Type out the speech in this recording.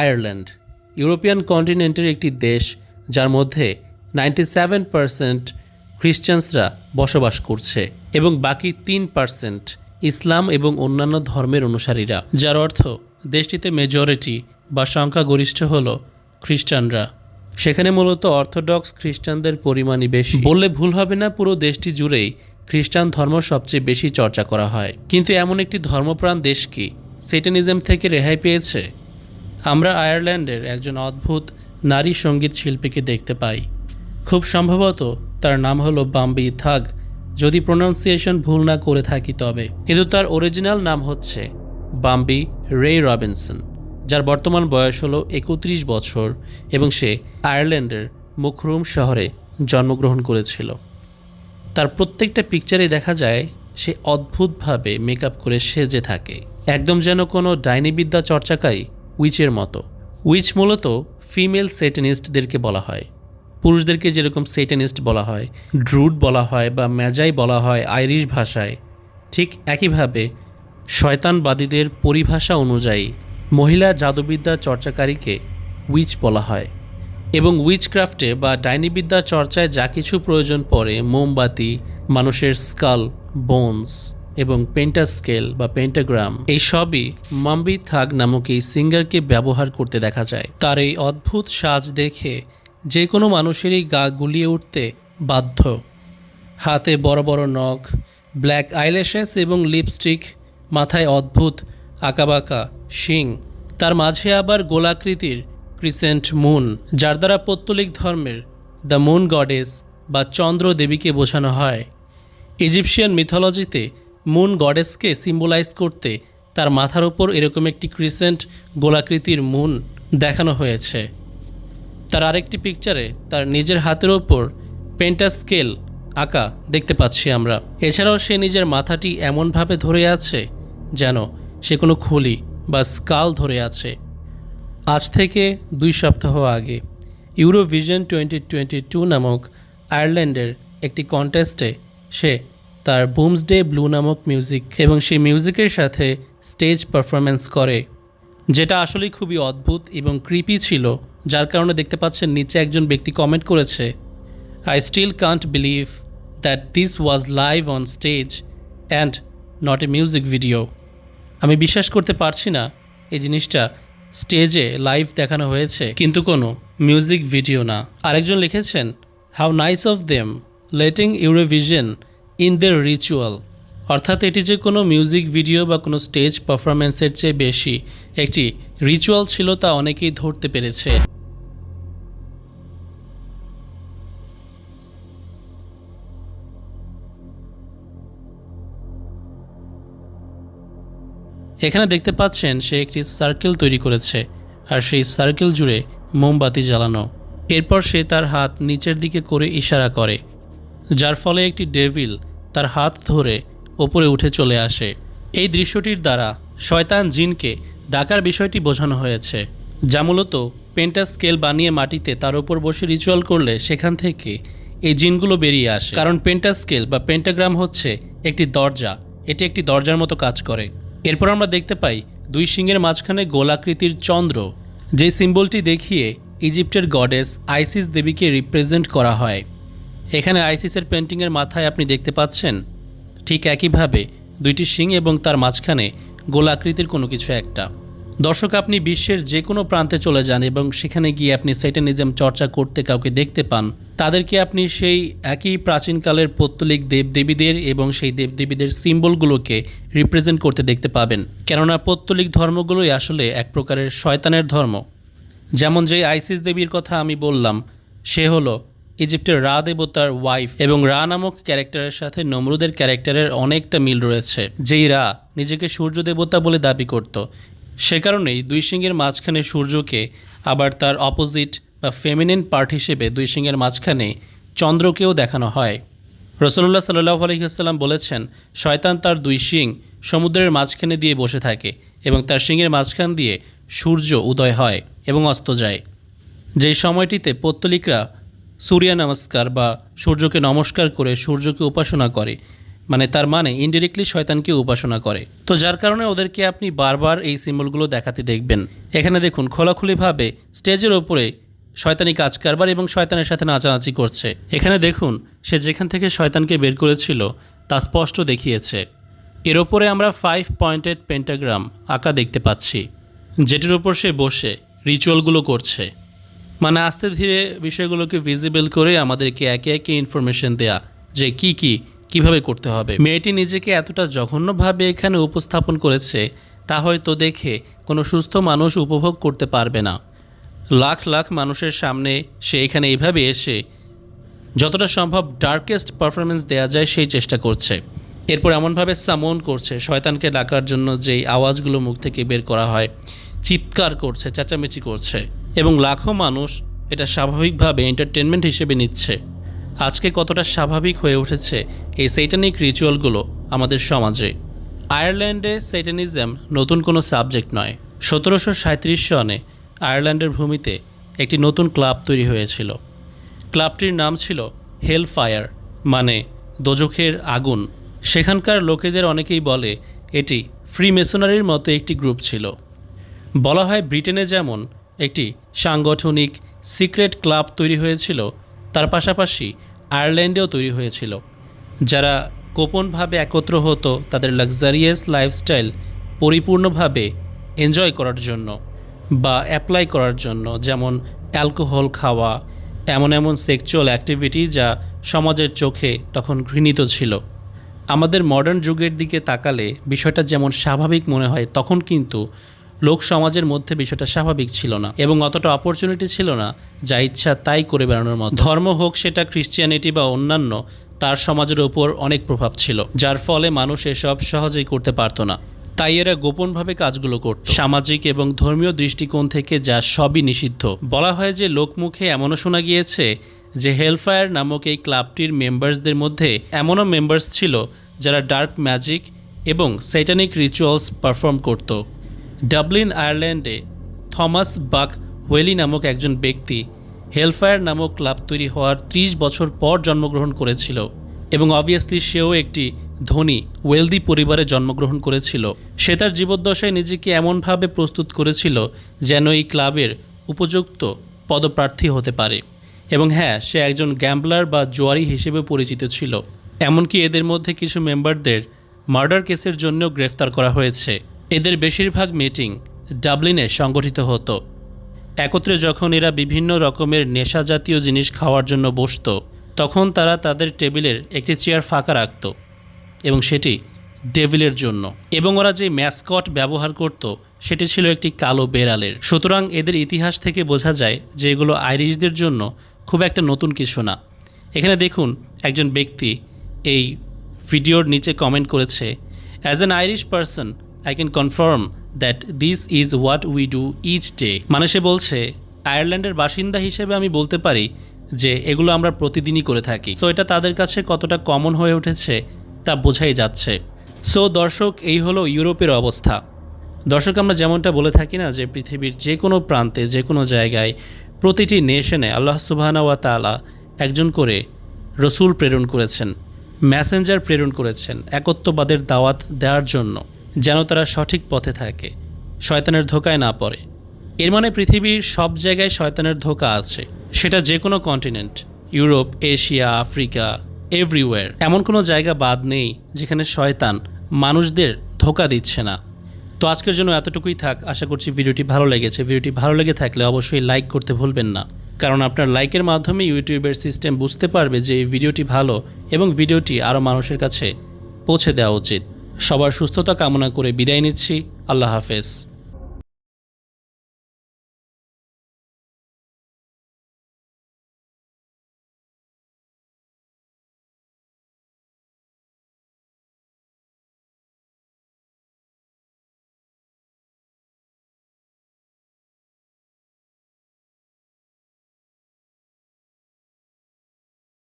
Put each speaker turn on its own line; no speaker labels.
Ireland, European কন্টিনেন্টের একটি দেশ যার মধ্যে নাইনটি সেভেন পারসেন্ট খ্রিশ্চানসরা বসবাস করছে এবং বাকি তিন পার্সেন্ট ইসলাম এবং অন্যান্য ধর্মের অনুসারীরা, যার অর্থ দেশটিতে মেজরিটি বা সংখ্যাগরিষ্ঠ হল খ্রিস্টানরা। সেখানে মূলত অর্থোডক্স খ্রিস্টানদের পরিমাণই বেশি। বললে ভুল হবে না, পুরো দেশটি জুড়েই খ্রিস্টান ধর্ম সবচেয়ে বেশি চর্চা করা হয়। কিন্তু এমন একটি ধর্মপ্রাণ দেশ কি সেটানিজম থেকে রেহাই পেয়েছে? আমরা আয়ারল্যান্ডের একজন অদ্ভুত নারী সংগীত শিল্পীকে দেখতে পাই। খুব সম্ভবত তার নাম হলো বাম্বি থাগ। যদি প্রোনাউন্সিয়েশন ভুল না করে থাকি তবে। কিন্তু তার অরিজিনাল নাম হচ্ছে বাম্বি রে রবিনসন, যার বর্তমান বয়স হলো একত্রিশ বছর এবং সে আয়ারল্যান্ডের মুখরুম শহরে জন্মগ্রহণ করেছিল। তার প্রত্যেকটা পিকচারে দেখা যায় সে অদ্ভুতভাবে মেকআপ করে সেজে থাকে। একদম যেন কোনো ডাইনিবিদ্যা চর্চাকারী উইচের মতো। উইচ মূলত ফিমেল সেটেনিস্টদেরকে বলা হয়। পুরুষদেরকে যেরকম সেটেনিস্ট বলা হয়, ড্রুড বলা হয় বা ম্যাজাই বলা হয় আইরিশ ভাষায়, ঠিক একইভাবে শয়তানবাদীদের পরিভাষা অনুযায়ী মহিলা জাদুবিদ্যা চর্চাকারীকে উইচ বলা হয় এবং উইচক্রাফটে বা ডাইনিবিদ্যা চর্চায় যা কিছু প্রয়োজন পড়ে, মোমবাতি, মানুষের স্কাল, বোনস। এবং পেন্টাস্কেল বা পেন্টাগ্রাম এই সবই মাম্বি থাগ নামক এই সিঙ্গারকে ব্যবহার করতে দেখা যায়। তার এই অদ্ভুত সাজ দেখে যে কোনো মানুষেরই গা গুলিয়ে উঠতে বাধ্য। হাতে বড় বড় নখ ব্ল্যাক আইল্যাশেস এবং লিপস্টিক মাথায় অদ্ভুত আঁকাবাঁকা শিং। তার মাঝে আবার গোলাকৃতির ক্রিসেন্ট মুন যার দ্বারা পৌত্তলিক ধর্মের দ্য মুন গডেস বা চন্দ্র দেবীকে বোঝানো হয়। ইজিপশিয়ান মিথোলজিতে মুন গডেসকে সিম্বলাইজ করতে তার মাথার ওপর এরকম একটি ক্রিসেন্ট গোলাকৃতির মুন দেখানো হয়েছে। তার আরেকটি পিকচারে তার নিজের হাতের ওপর পেন্টাস্কেল আঁকা দেখতে পাচ্ছি আমরা। এছাড়াও সে নিজের মাথাটি এমনভাবে ধরে আছে যেন সে কোনো খুলি বা স্কাল ধরে আছে। আজ থেকে দুই সপ্তাহ আগে ইউরোভিশন টোয়েন্টি টোয়েন্টি টু নামক আয়ারল্যান্ডের একটি কন্টেস্টে সে তার বুমসডে ব্লু নামক মিউজিক এবং সেই মিউজিকের সাথে স্টেজ পারফরমেন্স করে, যেটা আসলেই খুবই অদ্ভুত এবং ক্রিপি ছিল, যার কারণে দেখতে পাচ্ছেন নিচে একজন ব্যক্তি কমেন্ট করেছে I still can't believe that this was live on stage and not a music video আমি বিশ্বাস করতে পারছি না এই জিনিসটা স্টেজে লাইভ দেখানো হয়েছে, কিন্তু কোনো মিউজিক ভিডিও না। আরেকজন লিখেছেন how nice of them letting Eurovision in their ritual, অর্থাৎ এটি যে কোনো মিউজিক ভিডিও বা কোনো স্টেজ পারফরমেন্সের চেয়ে বেশি একটি রিচুয়াল ছিল তা অনেকেই ধরতে পেরেছে। এখানে দেখতে পাচ্ছেন সে একটি সার্কেল তৈরি করেছে আর সেই সার্কেল জুড়ে মোমবাতি জ্বালানো। এরপর সে তার হাত নিচের দিকে করে ইশারা করে। যার ফলে একটি ডেভিল তার হাত ধরে ওপরে উঠে চলে আসে। এই দৃশ্যটির দ্বারা শয়তান জিনকে ডাকার বিষয়টি বোঝানো হয়েছে, যা মূলত পেন্টা স্কেল বানিয়ে মাটিতে তার ওপর বসে রিচুয়াল করলে সেখান থেকে এই জিনগুলো বেরিয়ে আসে। কারণ পেন্টা স্কেল বা পেন্টাগ্রাম হচ্ছে একটি দরজা, এটি একটি দরজার মতো কাজ করে। এরপর আমরা দেখতে পাই দুই সিংহের মাঝখানে গোলাকৃতির চন্দ্র, যে সিম্বলটি দেখিয়ে ইজিপ্টের গডেস আইসিস দেবীকে রিপ্রেজেন্ট করা হয়। এখানে আইসিসের পেন্টিংয়ের মাথায় আপনি দেখতে পাচ্ছেন ঠিক একইভাবে দুইটি সিং এবং তার মাঝখানে গোলাকৃতির কোনো কিছু একটা। দর্শক, আপনি বিশ্বের যে কোনো প্রান্তে চলে যান এবং সেখানে গিয়ে আপনি সেটেনিজম চর্চা করতে কাউকে দেখতে পান, তাদেরকে আপনি সেই একই প্রাচীনকালের পৌত্তলিক দেবদেবীদের এবং সেই দেবদেবীদের সিম্বলগুলোকে রিপ্রেজেন্ট করতে দেখতে পাবেন। কেননা পৌত্তলিক ধর্মগুলোই আসলে এক প্রকারের শয়তানের ধর্ম। যেমন যে আইসিস দেবীর কথা আমি বললাম, সে হলো ইজিপ্টের রা দেবতার ওয়াইফ এবং রা নামক ক্যারেক্টারের সাথে নমরুদের ক্যারেক্টারের অনেকটা মিল রয়েছে। যেই রা নিজেকে সূর্য দেবতা বলে দাবি করত, সে কারণেই দুই সিংহের মাঝখানে সূর্যকে আবার তার অপোজিট বা ফেমিনিন পার্ট হিসেবে দুই সিংহের মাঝখানে চন্দ্রকেও দেখানো হয়। রসল্লাহ সাল্লাহ আলহিহাস্লাম বলেছেন, শয়তান তার দুই শিং সমুদ্রের মাঝখানে দিয়ে বসে থাকে এবং তার শিংয়ের মাঝখান দিয়ে সূর্য উদয় হয় এবং অস্ত যায়। যেই সময়টিতে পত্তলিকরা সূর্য নমস্কার বা সূর্যকে নমস্কার করে সূর্যকে উপাসনা করে মানে তার মানে ইনডিরেক্টলি শয়তানকে উপাসনা করে। তো যার কারণে ওদেরকে আপনি বারবার এই সিম্বলগুলো দেখাতে দেখবেন। এখানে দেখুন, খোলাখুলিভাবে স্টেজের ওপরে শয়তানি কাজ কারবার এবং শয়তানের সাথে নাচানাচি করছে। এখানে দেখুন, সে যেখান থেকে শয়তানকে বের করেছিল, তা স্পষ্ট দেখিয়েছে। এর ওপরে আমরা ফাইভ পয়েন্টেড পেন্টাগ্রাম আঁকা দেখতে পাচ্ছি, যেটির ওপর সে বসে রিচুয়ালগুলো করছে। মানে আস্তে ধীরে বিষয়গুলোকে ভিজিবল করে আমাদেরকে একে একে ইনফরমেশন দেয়া যে কি কি, কীভাবে করতে হবে। মেয়েটি নিজেকে এতটা জঘন্যভাবে এখানে উপস্থাপন করেছে, তা হয়তো দেখে কোনো সুস্থ মানুষ উপভোগ করতে পারবে না। লাখ লাখ মানুষের সামনে সে এখানে এইভাবে এসে যতটা সম্ভব ডার্কেস্ট পারফরমেন্স দেওয়া যায় সেই চেষ্টা করছে। এরপর এমনভাবে সামন করছে, শয়তানকে ডাকার জন্য যেই আওয়াজগুলো মুখ থেকে বের করা হয়, চিৎকার করছে, চেঁচামেচি করছে। এবং লাখো মানুষ এটা স্বাভাবিকভাবে এন্টারটেনমেন্ট হিসেবে নিচ্ছে। আজকে কতটা স্বাভাবিক হয়ে উঠেছে এই সেইটানিক রিচুয়ালগুলো আমাদের সমাজে। আয়ারল্যান্ডে সেইটানিজম নতুন কোনো সাবজেক্ট নয়। সতেরোশো সাঁত্রিশ সনে আয়ারল্যান্ডের ভূমিতে একটি নতুন ক্লাব তৈরি হয়েছিল। ক্লাবটির নাম ছিল হেল ফায়ার মানে দোজখের আগুন। সেখানকার লোকেদের অনেকেই বলে এটি ফ্রি মেশনারির মতো একটি গ্রুপ ছিল। বলা হয় ব্রিটেনে যেমন একটি সাংগঠনিক সিক্রেট ক্লাব তৈরি হয়েছিল, তার পাশাপাশি আয়ারল্যান্ডেও তৈরি হয়েছিল। যারা গোপনভাবে একত্র হতো, তাদের লাক্সারিয়াস লাইফস্টাইল পরিপূর্ণভাবে এনজয় করার জন্য বা অ্যাপ্লাই করার জন্য, যেমন অ্যালকোহল খাওয়া, এমন এমন সেক্সুয়াল অ্যাক্টিভিটি যা সমাজের চোখে তখন ঘৃণিত ছিল। আমাদের মডার্ন যুগের দিকে তাকালে বিষয়টা যেমন স্বাভাবিক মনে হয়, তখন কিন্তু লোক সমাজের মধ্যে বিষয়টা স্বাভাবিক ছিল না এবং অতটা অপরচুনিটি ছিল না, যা ইচ্ছা তাই করে বেড়ানোর মতো। ধর্ম হোক, সেটা খ্রিশ্চিয়ানিটি বা অন্যান্য, তার সমাজের ওপর অনেক প্রভাব ছিল, যার ফলে মানুষ এসব সহজেই করতে পারতো না। তাই এরা গোপনভাবে কাজগুলো করত। সামাজিক এবং ধর্মীয় দৃষ্টিকোণ থেকে যা সবই নিষিদ্ধ। বলা হয় যে লোকমুখে এমনও শোনা গিয়েছে যে হেলফায়ার নামক এই ক্লাবটির মেম্বার্সদের মধ্যে এমনও মেম্বার্স ছিল যারা ডার্ক ম্যাজিক এবং সেটানিক রিচুয়ালস পারফর্ম করত। ডাবলিন আয়ারল্যান্ডে থমাস বাক ওয়েলি নামক একজন ব্যক্তি হেলফায়ার নামক ক্লাব তৈরি হওয়ার ত্রিশ বছর পর জন্মগ্রহণ করেছিল এবং অবভিয়াসলি সেও একটি ধনী ওয়েলদি পরিবারে জন্মগ্রহণ করেছিল। সে তার জীবদ্দশায় নিজেকে এমনভাবে প্রস্তুত করেছিল যেন এই ক্লাবের উপযুক্ত পদপ্রার্থী হতে পারে। এবং হ্যাঁ সে একজন গ্যাম্বলার বা জোয়ারি হিসেবে পরিচিত ছিল। এমনকি এদের মধ্যে কিছু মেম্বারদের মার্ডার কেসের জন্য গ্রেফতার করা হয়েছে। এদের বেশিরভাগ মিটিং ডাবলিনে সংগঠিত হতো। একত্রে যখন এরা বিভিন্ন রকমের নেশা জাতীয় জিনিস খাওয়ার জন্য বসতো, তখন তারা তাদের টেবিলের একটি চেয়ার ফাঁকা রাখত এবং সেটি ডেভিলের জন্য। এবং ওরা যে ম্যাসকট ব্যবহার করত, সেটি ছিল একটি কালো বেড়ালের। সুতরাং এদের ইতিহাস থেকে বোঝা যায় যে এগুলো আইরিশদের জন্য খুব একটা নতুন কিছু না। এখানে দেখুন, একজন ব্যক্তি এই ভিডিওর নিচে কমেন্ট করেছে as an Irish person I can confirm that this is what we do each day মানে সে বলছে, আয়ারল্যান্ডের বাসিন্দা হিসেবে আমি বলতে পারি যে এগুলো আমরা প্রতিদিনই করে থাকি। সো এটা তাদের কাছে কতটা কমন হয়ে উঠেছে তা বোঝাই যাচ্ছে। সো দর্শক, এই হলো ইউরোপের অবস্থা। দর্শক, আমরা যেমনটা বলে থাকি না যে পৃথিবীর যে কোনো প্রান্তে, যে কোনো জায়গায় প্রতিটি নেশনে আল্লাহ সুবাহানা ওয়া তালা একজন করে রসুল প্রেরণ করেছেন ম্যাসেঞ্জার প্রেরণ করেছেন একত্ববাদের দাওয়াত দেওয়ার জন্য। যেন তারা সঠিক পথে থাকে, শয়তানের ধোকায় না পড়ে। এর মানে পৃথিবীর সব জায়গায় শয়তানের ধোকা আছে। সেটা যে কোনো continent Europe Asia Africa everywhere এমন কোনো জায়গা বাদ নেই যেখানে শয়তান মানুষদের ধোকা দিচ্ছে না। তো আজকের জন্য এতটুকুই থাক। আশা করছি ভিডিওটি ভালো লেগেছে। ভিডিওটি ভালো লেগে থাকলে অবশ্যই লাইক করতে ভুলবেন না। কারণ আপনার লাইকের মাধ্যমে ইউটিউবের সিস্টেম বুঝতে পারবে যে এই ভিডিওটি ভালো এবং ভিডিওটি আরও মানুষের কাছে পৌঁছে দেওয়া উচিত। সবার সুস্থতা কামনা করে বিদায় নিচ্ছি। আল্লাহ হাফেজ।